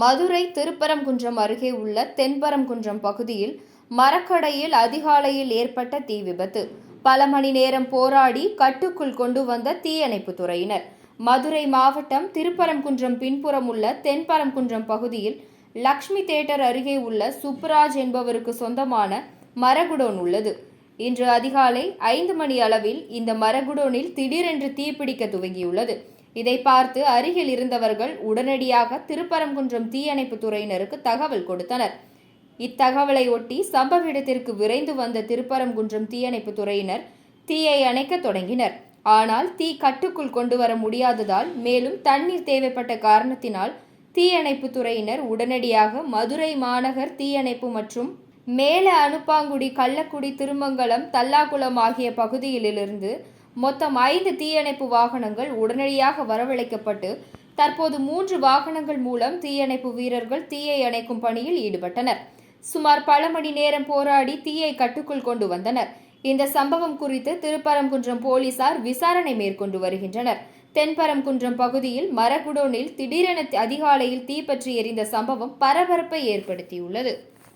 மதுரை திருப்பரங்குன்றம் அருகே உள்ள தென்பரங்குன்றம் பகுதியில் மரக்கடையில் அதிகாலையில் ஏற்பட்ட தீ விபத்து. பல மணி நேரம் போராடி கட்டுக்குள் கொண்டு வந்த தீயணைப்பு துறையினர். மதுரை மாவட்டம் திருப்பரங்குன்றம் பின்புறம் உள்ள தென்பரங்குன்றம் பகுதியில் லக்ஷ்மி தேட்டர் அருகே உள்ள சுப்புராஜ் என்பவருக்கு சொந்தமான மரகுடோன் உள்ளது. இன்று அதிகாலை ஐந்து மணி அளவில் இந்த மரகுடோனில் திடீரென்று தீப்பிடிக்க துவங்கியுள்ளது. இதை பார்த்து அருகில் இருந்தவர்கள் உடனடியாக திருப்பரங்குன்றம் தீயணைப்பு துறையினருக்கு தகவல் கொடுத்தனர். இத்தகவலை ஒட்டி சம்பவ இடத்திற்கு விரைந்து வந்த திருப்பரங்குன்றம் தீயணைப்பு துறையினர் தீயை அணைக்க தொடங்கினர். ஆனால் தீ கட்டுக்குள் கொண்டு வர முடியாததால் மேலும் தண்ணீர் தேவைப்பட்ட காரணத்தினால் தீயணைப்பு துறையினர் உடனடியாக மதுரை மாநகர் தீயணைப்பு மற்றும் மேல அனுப்பாங்குடி கள்ளக்குடி திருமங்கலம் தல்லாகுளம் ஆகிய பகுதிகளிலிருந்து மொத்தம் ஐந்து தீயணைப்பு வாகனங்கள் உடனடியாக வரவழைக்கப்பட்டு தற்போது மூன்று வாகனங்கள் மூலம் தீயணைப்பு வீரர்கள் தீயை அணைக்கும் பணியில் ஈடுபட்டனர். சுமார் பல மணி நேரம் போராடி தீயை கட்டுக்குள் கொண்டு வந்தனர். இந்த சம்பவம் குறித்து திருப்பரங்குன்றம் போலீசார் விசாரணை மேற்கொண்டு வருகின்றனர். தென்பரங்குன்றம் பகுதியில் மரகுடோனில் திடீரென அதிகாலையில் தீப்பற்றி எரிந்த சம்பவம் பரபரப்பை ஏற்படுத்தியுள்ளது.